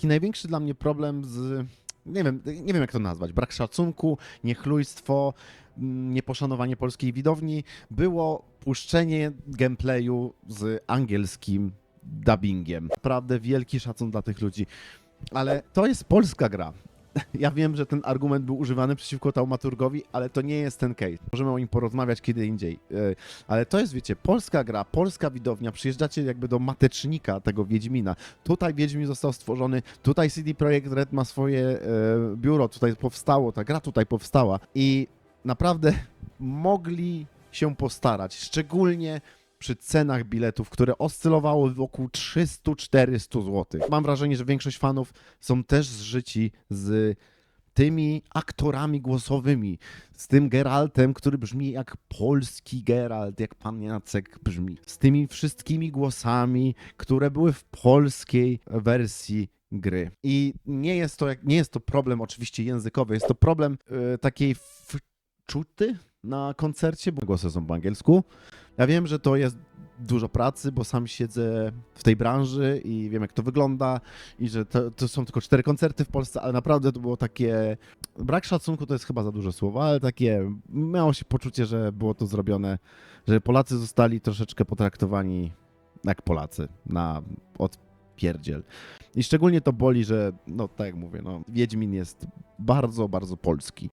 taki największy dla mnie problem z. Nie wiem, nie wiem jak to nazwać. Brak szacunku, niechlujstwo, mm, nieposzanowanie polskiej widowni było puszczenie gameplayu z angielskim dubbingiem. Naprawdę wielki szacun dla tych ludzi. Ale to jest polska gra. Ja wiem, że ten argument był używany przeciwko Taumaturgowi, ale to nie jest ten case. Możemy o nim porozmawiać kiedy indziej. E, Ale to jest, wiecie, polska gra, polska widownia. Przyjeżdżacie jakby do matecznika tego Wiedźmina. Tutaj Wiedźmin został stworzony, tutaj CD Projekt Red ma swoje e, biuro, tutaj powstało, ta gra tutaj powstała i naprawdę mogli się postarać, szczególnie przy cenach biletów, które oscylowały wokół 300-400 zł. Mam wrażenie, że większość fanów są też zżyci z tymi aktorami głosowymi, z tym Geraltem, który brzmi jak polski Geralt, jak pan Jacek brzmi, z tymi wszystkimi głosami, które były w polskiej wersji gry. I nie jest to, nie jest to problem oczywiście językowy, jest to problem e, takiej wczuty na koncercie, bo głosy są po angielsku. Ja wiem, że to jest dużo pracy, bo sam siedzę w tej branży i wiem, jak to wygląda i że to, to są tylko cztery koncerty w Polsce, ale naprawdę to było takie... Brak szacunku to jest chyba za duże słowo, ale takie... Miało się poczucie, że było to zrobione, że Polacy zostali troszeczkę potraktowani jak Polacy na odpierdziel. I szczególnie to boli, że, no tak jak mówię, no, Wiedźmin jest bardzo, bardzo polski.